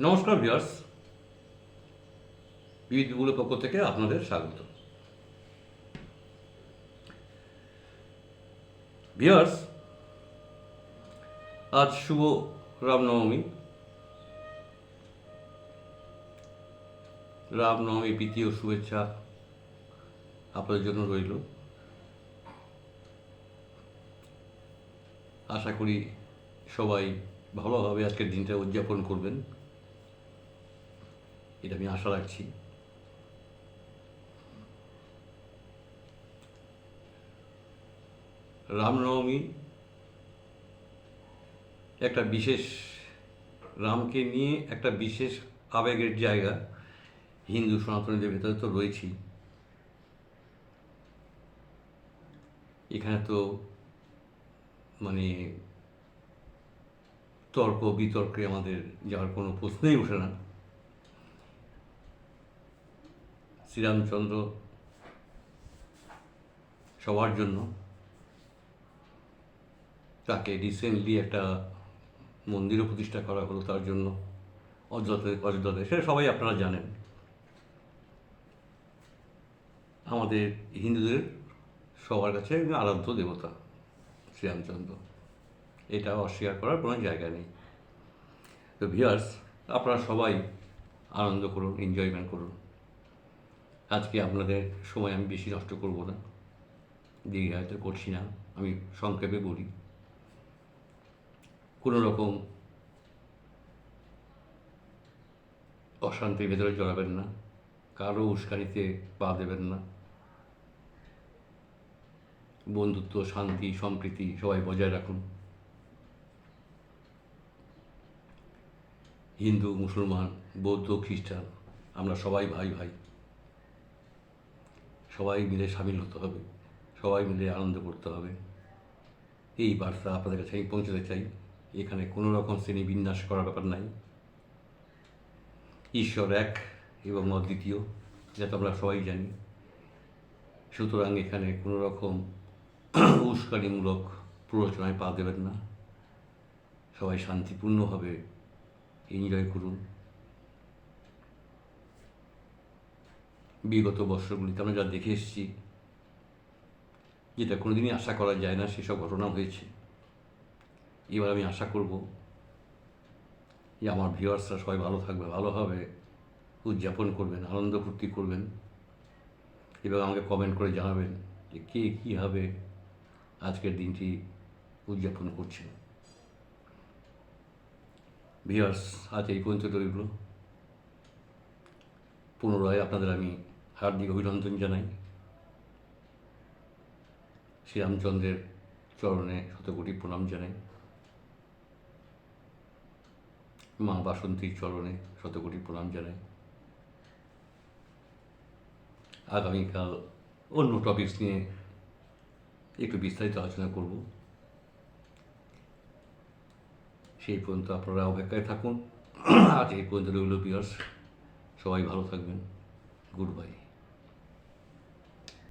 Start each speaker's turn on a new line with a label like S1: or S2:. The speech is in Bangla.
S1: নমস্কার ভিউয়ার্স। বিবিধগুলোর পক্ষ থেকে আপনাদের স্বাগত। ভিউয়ার্স, আজ শুভ রামনবমী। রামনবমী প্রীতি ও শুভেচ্ছা আপনাদের জন্য রইল। আশা করি সবাই ভালোভাবে আজকের দিনটা উদযাপন করবেন। এটা আমি আশা রাখছি। রামনবমী একটা বিশেষ রামকে নিয়ে একটা বিশেষ আবেগের জায়গা হিন্দু সনাতনীদের ভেতরে তো রয়েছেই এখানে তো মানে তর্ক বিতর্কে আমাদের যাওয়ার কোনো প্রশ্নই ওঠে না। শ্রীরামচন্দ্র সবার জন্য তাকে রিসেন্টলি একটা মন্দিরও প্রতিষ্ঠা করা হলো তার জন্য। অযোধ্যা অযোধ্যাতে সেটা সবাই আপনারা জানেন। আমাদের হিন্দুদের সবার কাছে আরাধ্য দেবতা, শ্রীরামচন্দ্র। এটা অস্বীকার করার কোনো জায়গা নেই। তো ভিয়ার্স আপনারা সবাই আনন্দ করুন এনজয়মেন্ট করুন। আজকে আপনাদের সময় আমি বেশি নষ্ট করব না। দীর্ঘায়িত করছি না, আমি সংক্ষেপে বলি। কোনো রকম অশান্তির ভেতরে জড়াবেন না, কারও উস্কানিতে পা দেবেন না। বন্ধুত্ব, শান্তি, সম্প্রীতি সবাই বজায় রাখুন। হিন্দু, মুসলমান, বৌদ্ধ, খ্রিস্টান, আমরা সবাই ভাই ভাই। সবাই মিলে সামিল হতে হবে, সবাই মিলে আনন্দ করতে হবে। এই বার্তা আপনাদের কাছে আমি পৌঁছতে চাই। এখানে কোনো রকম শ্রেণি বিন্যাস করার ব্যাপার নাই। ঈশ্বর এক এবং অদ্বিতীয় যাতে আমরা সবাই জানি। সুতরাং এখানে কোনো রকম উস্কানিমূলক প্ররোচনায় পা দেবেন না। সবাই শান্তিপূর্ণভাবে এনজয় করুন। বিগত বৎসরগুলিতে আমরা যা দেখে এসেছি, যেটা কোনোদিনই আশা করা যায় না সেসব ঘটনা হয়েছে। এবার আমি আশা করব যে আমার ভিউয়ার্সরা সবাই ভালো থাকবে ভালোভাবে উদযাপন করবেন, আনন্দ ফুর্তি করবেন। এবং আমাকে কমেন্ট করে জানাবেন যে কে কীভাবে আজকের দিনটি উদযাপন করছেন। ভিউয়ার্স, আজ এই পর্যন্ত রইল। পুনরায় আপনাদের আমি হার্দিক অভিনন্দন জানাই। শ্রীরামচন্দ্রের চরণে শতকোটি প্রণাম জানাই। মা বাসন্তীর চরণে শতকোটি প্রণাম জানাই। আগামীকাল অন্য টপিকস নিয়ে একটু বিস্তারিত আলোচনা করব। সেই পর্যন্ত আপনারা অপেক্ষায় থাকুন। আজ এই পর্যন্ত রইল সবাই ভালো থাকবেন। Good bye.